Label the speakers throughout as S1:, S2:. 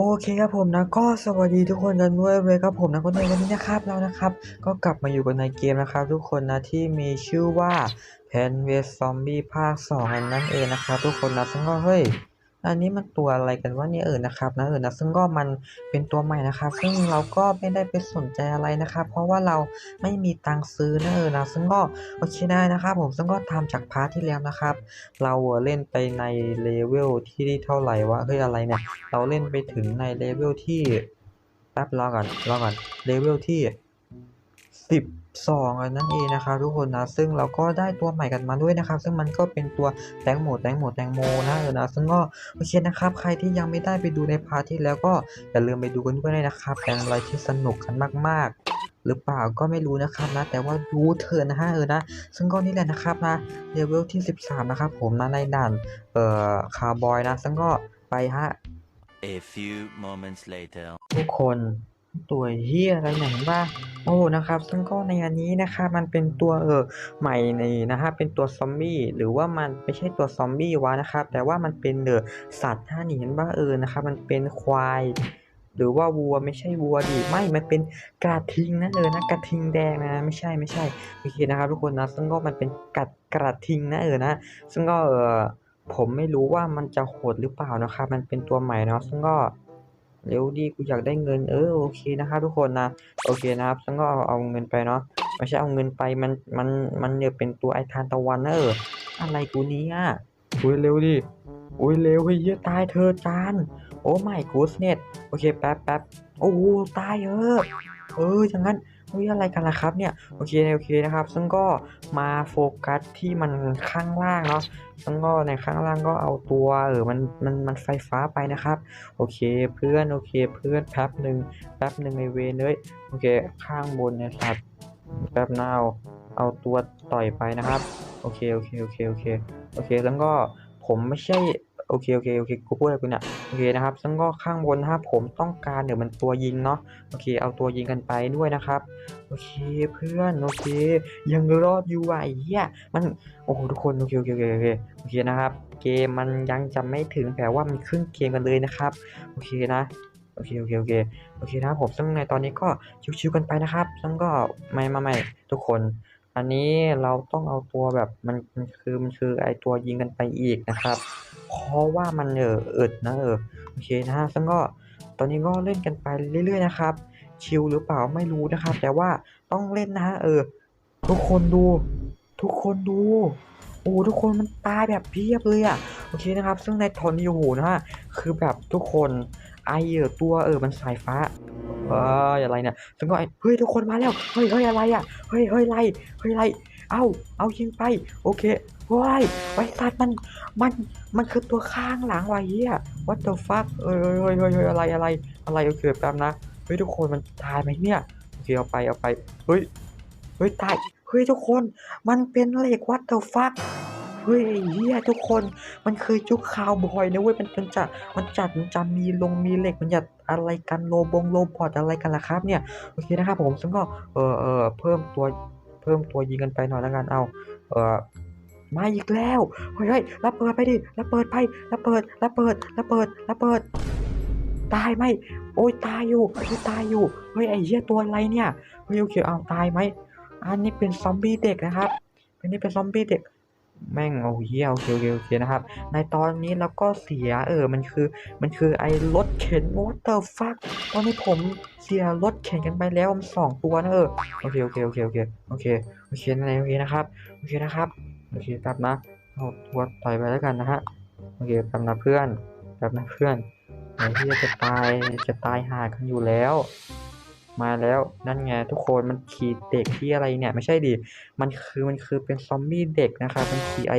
S1: โอเคครับผมนะก็สวัสดีทุกคนกันด้วยเลยครับผมนะก็ในวันนี้นะครับเรานะครับ ก็กลับมาอยู่กันในเกมนะครับ ทุกคนนะที่มีชื่อว่าแพนเวสซอมบี้ภาค2อันนั้นเองนะครับทุกคนนะซึ่งก็เฮ้ย อันนี้มันตัวอะไรกันวะเนี่ยเออนะครับนะเออนะซึ่งก็มันเป็นตัวใหม่นะครับ ซึ่งเราก็ไม่ได้ไปสนใจอะไรนะครับ เพราะว่าเราไม่มีตังค์ซื้อนะเออนะซึ่งก็โอเคได้นะครับ ผมซึ่งก็ทำจากพาร์ทที่แล้วนะครับ เราเล่นไปในเลเวลที่เท่าไหร่วะเฮ้ยอะไรเนี่ยเราเล่นไปถึงในเลเวลที่แป๊บรอก่อนรอก่อนเลเวลที่สิบ สองอันนั่นเองนะครับทุกคนนะซึ่งเราก็ได้ตัวใหม่กันมาด้วยนะครับซึ่งมันก็เป็นตัวแตงโมแตงโมแตงโมนะเออนะซึ่งก็โอเคนะครับใครที่ยังไม่ได้ไปดูในพาร์ทที่แล้วก็อย่าลืมไปดูกันด้วยนะครับเป็นอะไรที่สนุกกันมากๆหรือเปล่าก็ไม่รู้นะครับนะ แต่ว่าดูเถอะนะฮะเออนะ ซึ่งก็นี่แหละนะครับนะเลเวลที่ 13 นะครับผมนะในด่านเอ่อคาร์บอยนะ ซึ่งก็ไปฮะ
S2: A few moments later.
S1: ทุกคน ตัวเฮียอะไรไหนบ้างโอ้นะครับซึ่งก็ในอันนี้นะครับมันเป็นตัวเออใหม่ในนะฮะเป็นตัวซอมบี้หรือว่ามันไม่ใช่ตัวซอมบี้วะนะครับแต่ว่ามันเป็นเออสัตว์ท่านี่เห็นบ้างเออนะครับมันเป็นควายหรือว่าวัวไม่ใช่วัวดิไม่ มันเป็นกระทิงนะเออนะกระทิงแดงนะไม่ใช่ไม่ใช่โอเคนะครับทุกคนนะซึ่งก็มันเป็นกัดกระทิงนะเออนะซึ่งก็เออผมไม่รู้ว่ามันจะโหดหรือเปล่านะครับมันเป็นตัวใหม่เนาะซึ่งก็ เร็วดีกูอยากได้เงินเออโอเคนะครับทุกคนนะโอเคนะครับฉันก็เอาเอาเงินไปเนาะไม่ใช่เอาเงินไปมันมันมันเนี่ยเป็นตัวไอทานตะวันนะเอออะไรกูนี้อะอุ้ยเร็วดิอุ้ยเร็วเฮ้ยเหี้ยตายเธอจานโอ้ไม่กูสเน็ตโอเคแป๊บแป๊บโอ้ตายเออเอออย่างงั้น เฮ้ยอะไรกันล่ะครับเนี่ยโอเคโอเคนะครับ ซึ่งก็มาโฟกัสที่มันข้างล่างเนาะซึ่งก็ในข้างล่างก็เอาตัวเออมันมันมันไฟฟ้าไปนะครับ โอเคเพื่อนโอเคเพื่อนแป๊บหนึ่งแป๊บหนึ่งในเวเลยโอเคข้างบนเนี่ยสัตว์แป๊บหน้าเอาเอาตัวต่อยไปนะครับ โอเคโอเคโอเคโอเคโอเคแล้วก็ผมไม่ใช่ โอเคโอเคโอเคกูพูดอะไรกูเนี่ยโอเคนะครับซึ่งก็ข้างบนนะครับผมต้องการเดี๋ยวมันตัวยิงเนาะโอเค เอาตัวยิงกันไปด้วยนะครับโอเคเพื่อนโอเค ยังรอดอยู่ไอ้เหี้ยมันโอ้โหทุกคนโอเคโอเคโอเคโอเคโอเคนะครับ เกมมันยังจะไม่ถึงแต่ว่ามันครึ่งเกมกันเลยนะครับโอเคนะโอเคโอเคโอเคโอเคนะครับผมซึ่งในตอนนี้ก็ชิวๆกันไปนะครับซึ่งก็ไม่ไม่ไม่ทุกคน อันนี้เราต้องเอาตัวแบบมันมันคือมันคือไอตัวยิงกันไปอีกนะครับ เพราะว่ามันเอออึดนะเออโอเคนะฮะซึ่งก็ตอนนี้ก็เล่นกันไปเรื่อยๆนะครับ ชิลหรือเปล่าไม่รู้นะครับ แต่ว่าต้องเล่นนะฮะเออ ทุกคนดู ทุกคนดูโอ้ทุกคนมันตายแบบเพียบเลยอะโอเคนะครับ ซึ่งในทอนนี้โอ้โหนะฮะคือแบบทุกคนไอเออตัวเออมันสายฟ้าเอ้ยอะไรเนี่ยซึ่งก็ไอเฮ้ยทุกคนมาแล้วเฮ้ยเฮ้ยอะไรอะเฮ้ยเฮ้ยไล่เฮ้ยไล่ เอาเอายิงไป โอเคว้ายไวสัตว์มัน มัน มันคือตัวข้างหลังวะเฮีย what the fuck เอ้ยเฮ้ยเฮ้ยเฮ้ยเฮ้ยอะไรอะไร อะไรโอเคแป๊บนะ เฮ้ยทุกคนมันตายไหมเนี่ย โอเคเอาไปเอาไป เฮ้ย เฮ้ยตาย เฮ้ยทุกคน มันเป็นเหล็ก what the fuck เฮ้ยเฮียทุกคน มันเคยจุกคาวบอยนะเว้ย มันมันจะมันจัดมันจะมีลงมีเหล็ก มันจะอะไรกันโลบงโลบอดอะไรกันล่ะครับเนี่ย โอเคนะครับผมซึ่งก็เออเออเพิ่มตัว พิ่มตัวยิงกันไปหน่อยแล้วกันเอาเออมาอีกแล้วเฮ้ยเฮ้ยระเปิดไปดิรับเปิดไปรับเปิดรับเปิดรับเปิดรับเปิด ตายไหมโอ้ยตายอยู่เฮ้ยตายอยู่เฮ้ยไอ้เหี้ยตัวอะไรเนี่ยเฮ้ยโอเคเอาตายไหมอันนี้เป็นซอมบี้เด็กนะครับอันนี้เป็นซอมบี้เด็ก แม่งโอ้เหี้ยโอเคโอเคโอเคนะครับ ในตอนนี้เราก็เสียเออมันคือมันคือไอ้รถเข็น what the fuck ตอนนี้ผมเสียรถเข็นกันไปแล้วมันสองตัวนะเออโอเคโอเคโอเคโอเคโอเคโอเคนั่นเองโอเคนะครับโอเคนะครับโอเคแป๊บนะเอาตัวต่อยไปแล้วกันนะฮะโอเคแป๊บนะเพื่อนแป๊บนะเพื่อนไหนที่จะตายจะตายหากันอยู่แล้ว มาแล้วนั่นไงทุกคนมันขี่เด็กที่อะไรเนี่ย ไม่ใช่ดิมันคือมันคือเป็นซอมบี้เด็กนะครับมันขี่ไอ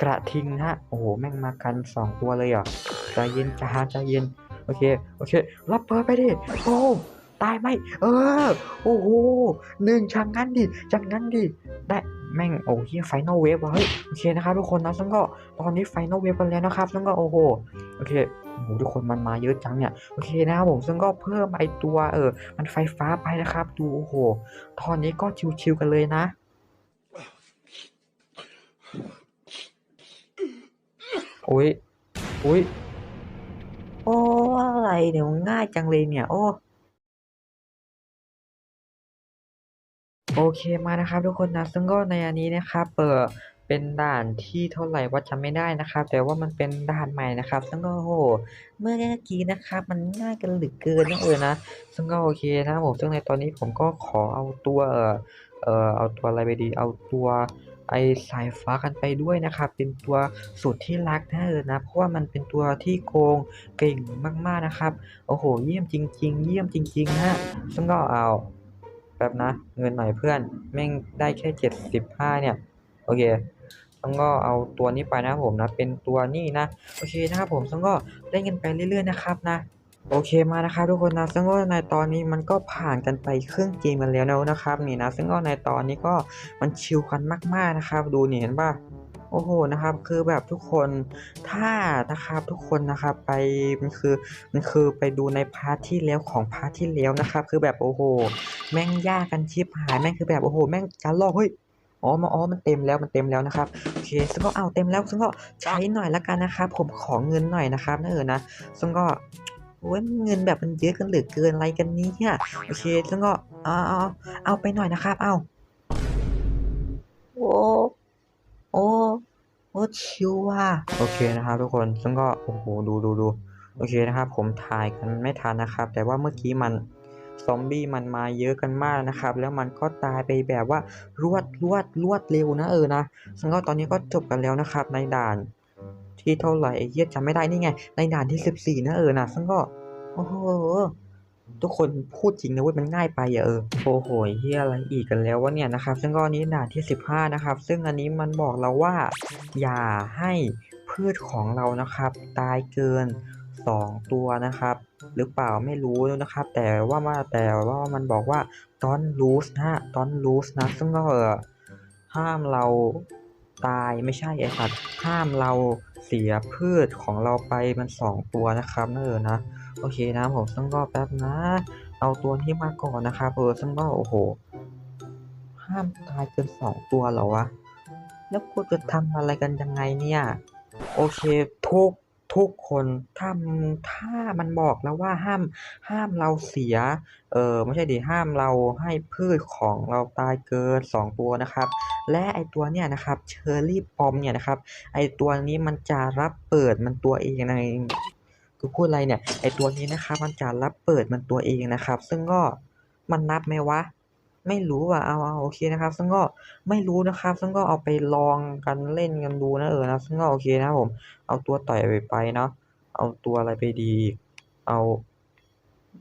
S1: กระทิงฮะโอ้โหแม่งมากันสองตัวเลยเหรอะใจเย็นจ้าใจเย็นโอเคโอเครับเปิดไปดิโอ้ตายไหมเออโอ้โหหนึ่งชังงั้นดิชังงั้นดิได้แม่งโอ้ยไฟนอลเวฟว่ะเฮ้ยโอเคนะครับทุกคนนะซึ่งก็ตอนนี้ไฟนอลเวฟกันแล้วนะครับซึ่งก็โอ้โหโอเค ทุกคนมันมาเยอะจังเนี่ยโอเคนะครับผมซึ่งก็เพิ่มไอตัวเออ มันไฟฟ้าไปนะครับ ดูโอ้โหตอนนี้ก็ชิวๆกันเลยนะโอ้ยโอ้ยโอ้อะไรเนี่ยมันง่ายจังเลยเนี่ย โอ้โอเคมานะครับทุกคนนะซึ่งก็ในอันนี้นะครับเปิด เป็นด่านที่เท่าไหร่ว่าจำไม่ได้นะครับ แต่ว่ามันเป็นด่านใหม่นะครับซึ่งก็โอ้โหเมื่อกี้นะครับมันง่ายกันเหลือเกินนะเออนะซึ่งก็โอเคนะผมซึ่งในตอนนี้ผมก็ขอเอาตัวเออเออเอาตัวอะไรไปดี เอาตัวไอสายฟ้ากันไปด้วยนะครับ เป็นตัวสุดที่รักนะเออนะ เพราะว่ามันเป็นตัวที่โกงเก่งมากๆนะครับ โอ้โห เยี่ยมจริง ๆ เยี่ยมจริงๆนะซึ่งก็เอาแป๊บนะ เงินหน่อยเพื่อน แม่งได้แค่เจ็ดสิบห้าเนี่ย โอเค ต้องก็เอาตัวนี้ไปนะผมนะเป็นตัวนี้นะโอเคนะครับผมซึ่งก็เล่นกันไปเรื่อยๆนะครับนะโอเคมานะครับทุกคนนะซึ่งก็ในตอนนี้มันก็ผ่านกันไปครึ่งเกมกันแล้วนะครับนี่นะซึ่งก็ในตอนนี้ก็มันชิลกันมากๆนะครับดูนี่เห็นป่ะโอ้โหนะครับคือแบบทุกคนถ้านะครับทุกคนนะครับไปมันคือมันคือไปดูในพาร์ทที่แล้วของพาร์ทที่แล้วนะครับคือแบบโอ้โห แม่งยากกันชิบหายแม่งคือแบบโอ้โหแม่งการลอกเฮ้ย อ๋อมาอ๋อมันเต็มแล้วมันเต็มแล้วนะครับโอเคซึ่งก็เอาเต็มแล้วซึ่งก็ใช้หน่อยละกันนะครับผมขอเงินหน่อยนะครับนะเออนะซึ่งก็โอ้ยเงินแบบมันเยอะกันเหลือเกินอะไรกันเนี้โอเคซึ่งก็เอาเอาเอาไปหน่อยนะครับ เอาโอ้โอ้โอ้ชิวว่ะโอเคนะครับทุกคนซึ่งก็โอ้โหดูดูดูโอเคนะครับ ผมถ่ายกันไม่ทันนะครับ แต่ว่าเมื่อกี้มัน ซอมบี้มันมาเยอะกันมากนะครับ แล้วมันก็ตายไปแบบว่ารวดรวดรวดเร็วนะเออนะซึ่งก็ตอนนี้ก็จบกันแล้วนะครับ ในด่านที่เท่าไหร่เหี้ยจำไม่ได้นี่ไง ในด่านที่สิบสี่นะเออนะซึ่งก็โอ้โหทุกคนพูดจริงนะเว้ยมันง่ายไปอะเออโอ้โหเฮียอะไรอีกกันแล้ววะเนี่ยนะครับ ซึ่งก็อันนี้ด่านที่สิบห้านะครับ ซึ่งอันนี้มันบอกเราว่า อย่าให้พืชของเรานะครับ ตายเกิน 2 ตัวนะครับ หรือเปล่าไม่รู้นะครับ แต่ว่ามาแต่ว่ามันบอกว่า don't lose นะฮะ don't lose นะ ซึ่งก็เออห้ามเราตายไม่ใช่ไอ้สัตว์ห้ามเราเสียพืชของเราไปมัน 2 ตัวนะครับนั่นเออนะโอเคนะผมซึ่งก็แป๊บนะ เอาตัวที่มาก่อนนะครับเออซึ่งก็โอ้โห ห้ามตายเกิน2ตัวเหรอวะแล้วกูจะทำอะไรกันยังไงเนี่ย โอเคทุก ทุกคนถ้าถ้ามันบอกแล้วว่าห้ามห้ามเราเสีย เออไม่ใช่ดิห้ามเราให้พืชของเราตายเกิน 2 ตัวนะครับ และไอตัวเนี่ยนะครับเชอร์รี่ปอมเนี่ยนะครับ ไอตัวนี้มันจะรับเปิดมันตัวเองในกูพูดอะไรเนี่ยไอตัวนี้นะครับมันจะรับเปิดมันตัวเองนะครับ ซึ่งก็มันนับไหมวะ ไม่รู้อะเอาเอาโอเคนะครับ ซึ่งก็ไม่รู้นะครับ ซึ่งก็เอาไปลองกันเล่นกันดูนะเออนะซึ่งก็โอเคนะครับผม เอาตัวต่อยไปไปเนาะเอาตัวอะไรไปดี เอา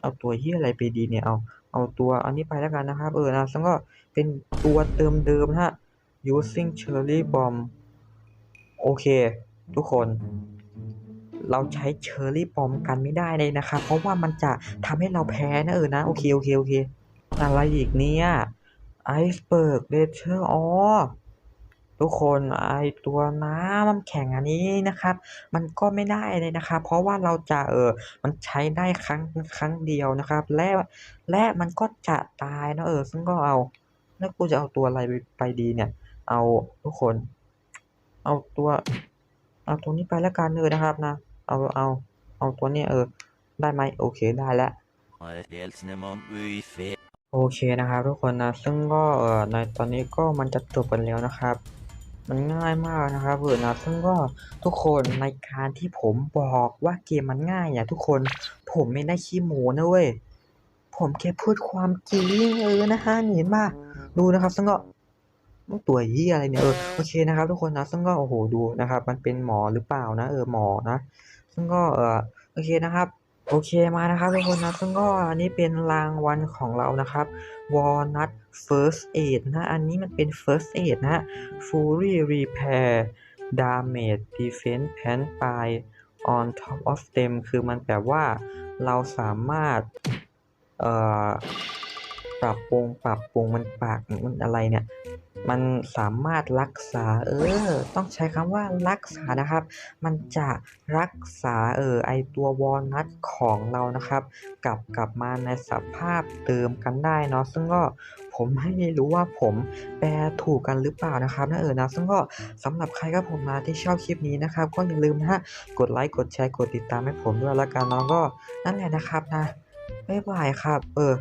S1: เอาตัวเฮียอะไรไปดีเนี่ยเอาเอาตัวอันนี้ไปแล้วกันนะครับ เออนะซึ่งก็เป็นตัวเติมเดิมนะฮะ using cherry bomb โอเค ทุกคน เราใช้เชอร์รี่ปอมกันไม่ได้เลยนะครับ เพราะว่ามันจะทำให้เราแพ้นะเออนะ โอเค โอเค โอเค อะไรอีกเนี่ยไอซ์เบิร์กเดเชอร์อ๋อทุกคนไอตัวน้ำน้ำแข็งอันนี้นะครับ มันก็ไม่ได้เลยนะครับ เพราะว่าเราจะเออมันใช้ได้ครั้งครั้งเดียวนะครับ และและมันก็จะตายนะเออ ซึ่งก็เอา แล้วกูจะเอาตัวอะไรไปไปดีเนี่ย เอาทุกคน เอาตัว เอาตัวนี้ไปแล้วกันเลยนะครับนะ เอาเอา เอาตัวนี้เออ ได้ไหมโอเคได้แล้ว โอเคนะครับทุกคนนะซึ่งก็ในตอนนี้ก็มันจะจบกันแล้วนะครับ มันง่ายมากนะครับเออนะซึ่งก็ทุกคนในการที่ผมบอกว่าเกมมันง่ายอะทุกคนผมไม่ได้ขี้โม้นะเว้ยผมแค่พูดความจริงเออนะฮะเห็นป่ะดูนะครับซึ่งก็มันตัวเหี้ยอะไรเนี่ยเออโอเคนะครับ ทุกคนนะซึ่งก็โอ้โหดูนะครับ มันเป็นหมอหรือเปล่านะ เออหมอนะ ซึ่งก็เออโอเคนะครับ โอเคมานะครับทุกคนนะซึ่งก็อันนี้เป็นรางวัลของเรานะครับ Walnut First Aid นะ อันนี้มันเป็น First Aid นะ Fully Repair Damage Defense Pan by on top of them คือมันแปลว่าเราสามารถ เอ่อ ปรับปรุงปรับปรุงมันปากมันอะไรเนี่ย มันสามารถรักษาเออ ต้องใช้คำว่ารักษานะครับ มันจะรักษาเออไอตัววอลนัทของเรานะครับ กลับกลับมาในสภาพเดิมกันได้เนาะซึ่งก็ผมไม่รู้ว่าผมแปลถูกกันหรือเปล่านะครับนะเออนะซึ่งก็สำหรับใครก็ผมนะที่ชอบคลิปนี้นะครับ ก็อย่าลืมนะฮะกดไลค์กดแชร์กดติดตามให้ผมด้วยแล้วกันเนาะก็นั่นแหละนะครับนะบ๊ายบายครับ เออ